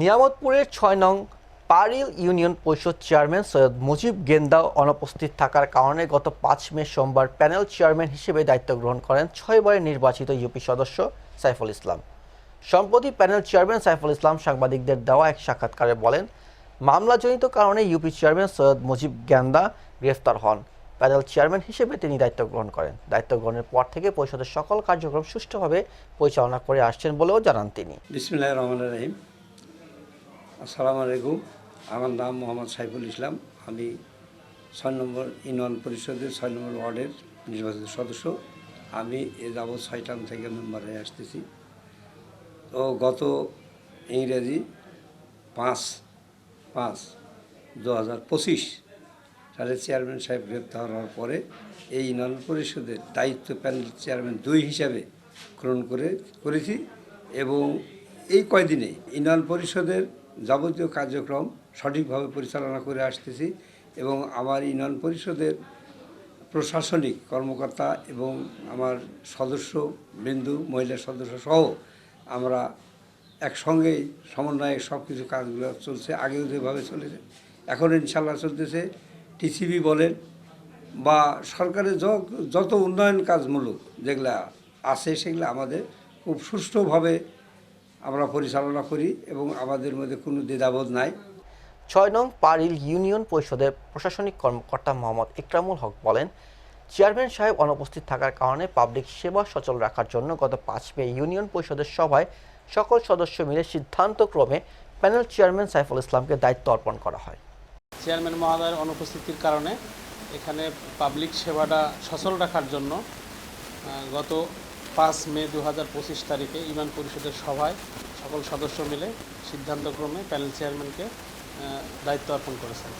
নিয়ামতপুরের ছয় নং পারিল ইউনিয়ন পরিষদ চেয়ারম্যান সৈয়দ মুজিব গেন্দা অনুপস্থিত থাকার কারণে গত পাঁচ মে সোমবার প্যানেল চেয়ারম্যান হিসেবে দায়িত্ব গ্রহণ করেন ছয়বারের নির্বাচিত ইউপি সদস্য সাইফুল ইসলাম। সম্প্রতি প্যানেল চেয়ারম্যান সাইফুল ইসলাম সাংবাদিকদের দেওয়া এক সাক্ষাৎকারে বলেন, মামলাজনিত কারণে ইউপি চেয়ারম্যান সৈয়দ মুজিব গেন্দা গ্রেফতার হন। প্যানেল চেয়ারম্যান হিসেবে তিনি দায়িত্ব গ্রহণ করেন। দায়িত্ব গ্রহণের পর থেকে পরিষদের সকল কার্যক্রম সুষ্ঠুভাবে পরিচালনা করে আসছেন বলেও জানান তিনি। বিসমিল্লাহ রহমান রহিম। আসসালামু আলাইকুম। আমার নাম মোহাম্মদ সাইফুল ইসলাম। আমি ছয় নম্বর ইউনিয়ন পরিষদের ছয় নম্বর ওয়ার্ডের নির্বাচিত সদস্য। আমি এ যাবৎ ছয়টান থেকে মেম্বার হয়ে আসতেছি। তো গত ইংরেজি পাঁচ পাঁচ দু হাজার পঁচিশ সালে চেয়ারম্যান সাহেব গ্রেপ্তার হওয়ার পরে এই ইউনিয়ন পরিষদের দায়িত্ব প্যানেল চেয়ারম্যান দুই হিসাবে গ্রহণ করে, করেছি এবং এই কয়দিনে ইউনিয়ন পরিষদের যাবতীয় কার্যক্রম সঠিকভাবে পরিচালনা করে আসতেছি এবং আমার ইউনিয়ন পরিষদের প্রশাসনিক কর্মকর্তা এবং আমার সদস্য বিন্দু, মহিলা সদস্য সহ আমরা একসঙ্গেই সমন্বয়ে সব কিছু কাজগুলো চলছে, আগেও যেভাবে চলেছে, এখন ইনশাল্লাহ চলতেছে। টিসিবি বলেন বা সরকারের যত উন্নয়ন কাজমূলক যেগুলা আছে সেগুলো আমাদের খুব সুষ্ঠুভাবে আমরা পরিচালনা করি এবং আমাদের মধ্যে কোনো দ্বিধাবোধ নাই। ছয় নং পারিল ইউনিয়ন পরিষদের প্রশাসনিক কর্মকর্তা মোহাম্মদ ইকরামুল হক বলেন চেয়ারম্যান সাহেব অনুপস্থিত থাকার কারণে পাবলিক সেবা সচল রাখার জন্য গত পাঁচ মে ইউনিয়ন পরিষদের সভায় সকল সদস্য মিলে সিদ্ধান্তক্রমে প্যানেল চেয়ারম্যান সাইফুল ইসলামকে দায়িত্ব অর্পণ করা হয়। চেয়ারম্যান মহোদয়ের অনুপস্থিতির কারণে এখানে পাবলিক সেবাটা সচল রাখার জন্য গত পাঁচ মে দু হাজার পঁচিশ তারিখে ইমান পরিষদের সভায় সকল সদস্য মিলে সিদ্ধান্তক্রমে প্যানেল চেয়ারম্যানকে দায়িত্ব অর্পণ করেছেন।